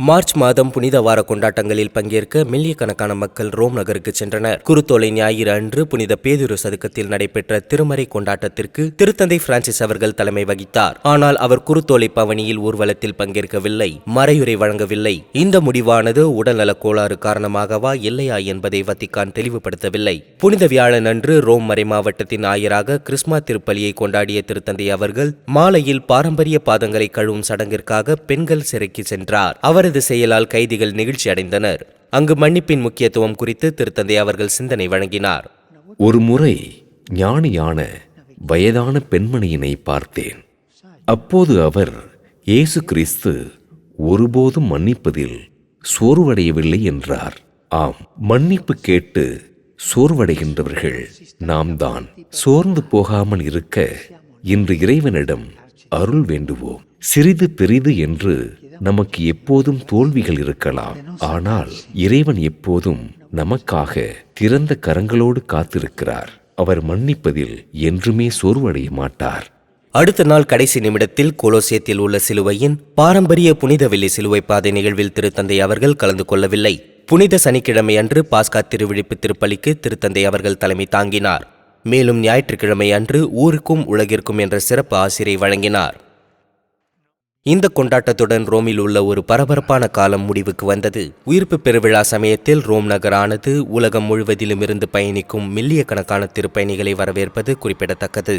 March மாதம் புனித வார கொண்டாட்டங்களில் பங்கேற்க மில்லிய கணக்கான மக்கள் ரோம் நகருக்கு சென்றனர். குருத்தோலை ஞாயிறு அன்று புனித பேதுரு சதுக்கத்தில் நடைபெற்ற திருமறை கொண்டாட்டத்திற்கு திருத்தந்தை பிரான்சிஸ் அவர்கள் தலைமை வகித்தார். ஆனால் அவர் குருத்தோலை பவனியில் ஊர்வலத்தில் பங்கேற்கவில்லை மறையுரை வழங்கவில்லை. இந்த முடிவானது உடல்நலக் கோளாறு காரணமாகவா இல்லையா என்பதை வத்திக்கான் தெளிவுபடுத்தவில்லை. புனித வியாழன் அன்று ரோம் மறை மாவட்டத்தின் ஆயராக கிறிஸ்மா திருப்பலியை கொண்டாடிய திருத்தந்தை அவர்கள் மாலையில் பாரம்பரிய பாதங்களை கழுவும் சடங்கிற்காக பெண்கள் சிறைக்கு சென்றார். அவர் அவரது செயலால் கைதிகள் நெகிழ்ச்சி அடைந்தனர். அங்கு மன்னிப்பின் முக்கியத்துவம் குறித்து திருத்தந்தை அவர்கள் சிந்தனை வழங்கினார். ஒரு முறை ஞானியான வயதான பெண்மணியினை பார்த்தேன். அப்போது அவர் இயேசு கிறிஸ்து ஒருபோதும் மன்னிப்பதில் சோர்வடையவில்லை என்றார். ஆம் மன்னிப்பு கேட்டு சோர்வடைகின்றவர்கள் நாம் தான் சோர்ந்து போகாமல் இருக்க இன்று இறைவனிடம் அருள் வேண்டுவோம். சிறிது பெரிது என்று நமக்கு எப்போதும் தோல்விகள் இருக்கலாம். ஆனால் இறைவன் எப்போதும் நமக்காக திறந்த கரங்களோடு காத்திருக்கிறார். அவர் மன்னிப்பதில் என்றுமே சோர்வடைய மாட்டார். அடுத்த நாள் கடைசி நிமிடத்தில் கோலோசியத்தில் உள்ள சிலுவையின் பாரம்பரிய புனித வெள்ளி சிலுவை பாதை நிகழ்வில் திருத்தந்தை அவர்கள் கலந்து கொள்ளவில்லை. புனித சனிக்கிழமை அன்று பாஸ்கா திருவிழிப்பு திருப்பலிக்கு திருத்தந்தை அவர்கள் தலைமை தாங்கினார். மேலும் ஞாயிற்றுக்கிழமை அன்று ஊருக்கும் உலகிற்கும் என்ற சிறப்பு ஆசிரியை வழங்கினார். இந்த கொண்டாட்டத்துடன் ரோமில் உள்ள ஒரு பரபரப்பான காலம் முடிவுக்கு வந்தது. உயிர்ப்பு பெருவிழா சமயத்தில் ரோம் நகரானது உலகம் முழுவதிலும் இருந்து பயணிக்கும் மில்லிய கணக்கான திருப்பயணிகளை வரவேற்பது குறிப்பிடத்தக்கது.